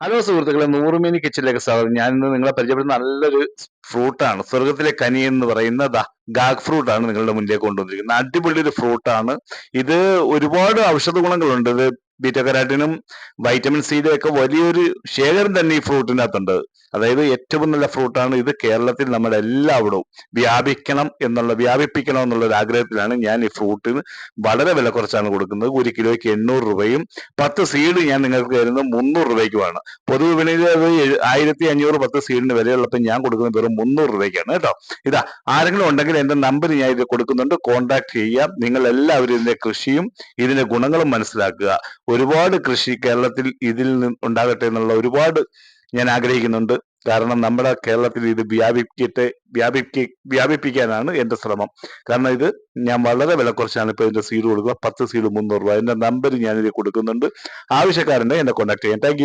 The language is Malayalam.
ഹലോ സുഹൃത്തുക്കളെ നൂറുമേനി കിച്ചണിലേക്ക് സ്വാഗതം. ഞാൻ ഇന്ന് നിങ്ങളെ പരിചയപ്പെടുന്ന നല്ലൊരു ഫ്രൂട്ടാണ്. സ്വർഗത്തിലെ കനി എന്ന് പറയുന്ന ഗാഗ് ഫ്രൂട്ട് ആണ് നിങ്ങളുടെ മുന്നിലേക്ക് കൊണ്ടുവന്നിരിക്കുന്നത്. അടിപൊളി ഒരു ഫ്രൂട്ടാണ്. ഇത് ഒരുപാട് ഔഷധ ഗുണങ്ങളുണ്ട് ഇത് ബീറ്റ വൈറ്റമിൻ സിയുടെ ഒക്കെ വലിയൊരു ശേഖരം തന്നെ ഈ ഫ്രൂട്ടിനകത്തുണ്ട് അതായത് ഏറ്റവും നല്ല ഫ്രൂട്ടാണ് ഇത് കേരളത്തിൽ നമ്മൾ എല്ലായിടവും വ്യാപിക്കണം എന്നുള്ള വ്യാപിപ്പിക്കണം എന്നുള്ള ഒരു ആഗ്രഹത്തിലാണ് ഞാൻ ഈ ഫ്രൂട്ടിന് വളരെ വില കുറച്ചാണ് കൊടുക്കുന്നത്. ഒരു കിലോയ്ക്ക് എണ്ണൂറ് രൂപയും പത്ത് സീഡ് ഞാൻ നിങ്ങൾക്ക് തരുന്നത് മുന്നൂറ് രൂപയ്ക്കുമാണ് പൊതുവിപണിയിൽ അത് ആയിരത്തി അഞ്ഞൂറ് പത്ത് സീഡിന് വിലയുള്ളപ്പോൾ ഞാൻ കൊടുക്കുന്നത് വെറും മുന്നൂറ് രൂപയ്ക്കാണ് കേട്ടോ. ഇതാ ആരെങ്കിലും ഉണ്ടെങ്കിൽ എന്റെ നമ്പർ ഞാൻ ഇത് കൊടുക്കുന്നുണ്ട്. കോൺടാക്ട് ചെയ്യാം നിങ്ങൾ എല്ലാവരും ഇതിന്റെ കൃഷിയും ഇതിന്റെ ഗുണങ്ങളും മനസ്സിലാക്കുക. ഒരുപാട് കൃഷി കേരളത്തിൽ ഇതിൽ നിന്ന് ഉണ്ടാകട്ടെ എന്നുള്ള ഒരുപാട് ഞാൻ ആഗ്രഹിക്കുന്നുണ്ട്. കാരണം നമ്മുടെ കേരളത്തിൽ ഇത് വ്യാപിക്കട്ടെ വ്യാപിപ്പി വ്യാപിപ്പിക്കാനാണ് എന്റെ ശ്രമം. കാരണം ഇത് ഞാൻ വളരെ വില കുറച്ചാണ് ഇപ്പൊ ഇതിന്റെ സീഡ് കൊടുക്കുക. പത്ത് സീഡ് മുന്നൂറ് രൂപ. എന്റെ നമ്പർ ഞാൻ ഇത് കൊടുക്കുന്നുണ്ട്. ആവശ്യക്കാരുണ്ടെങ്കിൽ എന്നെ കോൺടാക്ട് ചെയ്യാം. താങ്ക്